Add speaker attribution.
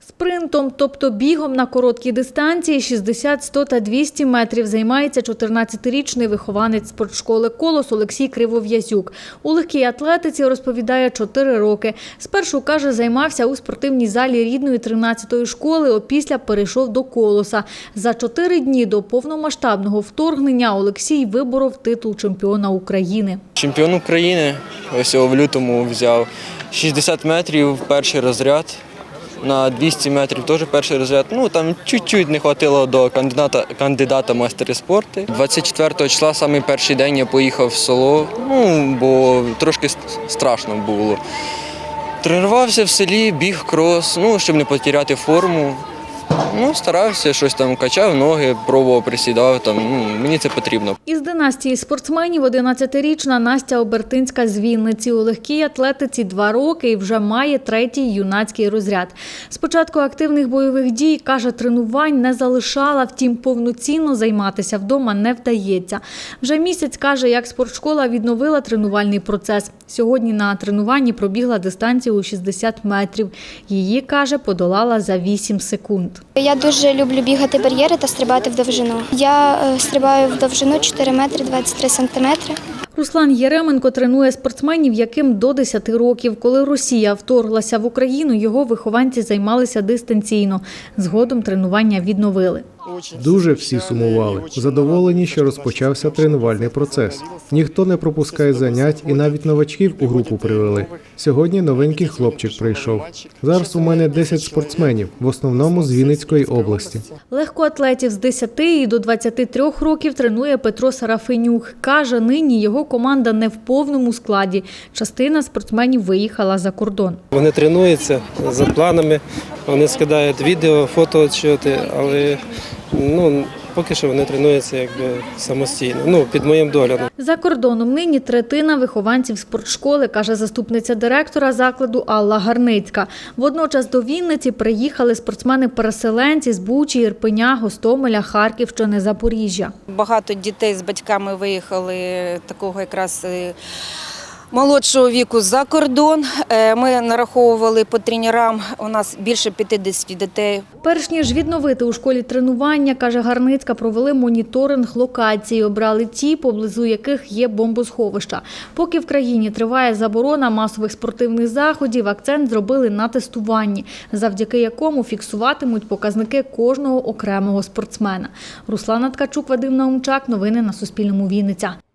Speaker 1: Спринтом, тобто бігом на короткій дистанції 60, 100 та 200 метрів займається 14-річний вихованець спортшколи «Колос» Олексій Кривов'язюк. У легкій атлетиці розповідає 4 роки. Спершу, каже, займався у спортивній залі рідної 13-ї школи, опісля перейшов до «Колоса». За 4 дні до повномасштабного вторгнення Олексій виборов титул чемпіона України.
Speaker 2: Чемпіон України ось в лютому взяв 60 метрів перший розряд. На 200 метрів теж перший розряд. Ну там чуть-чуть не вистачило до кандидата кандидата майстери спорту. 24 числа, саме перший день, я поїхав в село, ну бо трошки страшно було. Тренувався в селі, біг крос, ну щоб не потеряти форму. Ну, старався, щось там качав ноги, пробував, присідав. Там ну, мені це потрібно.
Speaker 1: Із династії спортсменів 11-річна Настя Обертинська з Вінниці. У легкій атлетиці два роки і вже має третій юнацький розряд. Спочатку активних бойових дій, каже, тренувань не залишала, втім повноцінно займатися вдома не вдається. Вже місяць, каже, як спортшкола відновила тренувальний процес. Сьогодні на тренуванні пробігла дистанцію у 60 метрів. Її, каже, подолала за 8 секунд.
Speaker 3: Я дуже люблю бігати бар'єри та стрибати в довжину. Я е, стрибаю в довжину 4 метри 23 сантиметри.
Speaker 1: Руслан Єременко тренує спортсменів, яким до 10 років. Коли Росія вторглася в Україну, його вихованці займалися дистанційно. Згодом тренування відновили.
Speaker 4: Дуже всі сумували. Задоволені, що розпочався тренувальний процес. Ніхто не пропускає занять і навіть новачків у групу привели. Сьогодні новенький хлопчик прийшов. Зараз у мене 10 спортсменів, в основному з Вінницької області.
Speaker 1: Легкоатлетів з 10 і до 23 років тренує Петро Сарафинюк. Каже, нині його команда не в повному складі. Частина спортсменів виїхала за кордон.
Speaker 5: Вони тренуються за планами, вони скидають відео, фото але ну, поки що вони тренуються якби самостійно, ну, під моїм доглядом.
Speaker 1: За кордоном нині третина вихованців спортшколи, каже заступниця директора закладу Алла Гарницька. Водночас до Вінниці приїхали спортсмени-переселенці з Бучі, Ірпеня, Гостомеля, Харківщини, Запоріжжя.
Speaker 6: Багато дітей з батьками виїхали такого якраз е, молодшого віку за кордон. Е, Ми нараховували по тренерам. У нас більше 50 дітей.
Speaker 1: Перш ніж відновити у школі тренування, каже Гарницька, провели моніторинг локацій, обрали ті, поблизу яких є бомбосховища. Поки в країні триває заборона масових спортивних заходів, акцент зробили на тестуванні, завдяки якому фіксуватимуть показники кожного окремого спортсмена. Руслана Ткачук, Вадим Наумчак. Новини на Суспільному. Вінниця.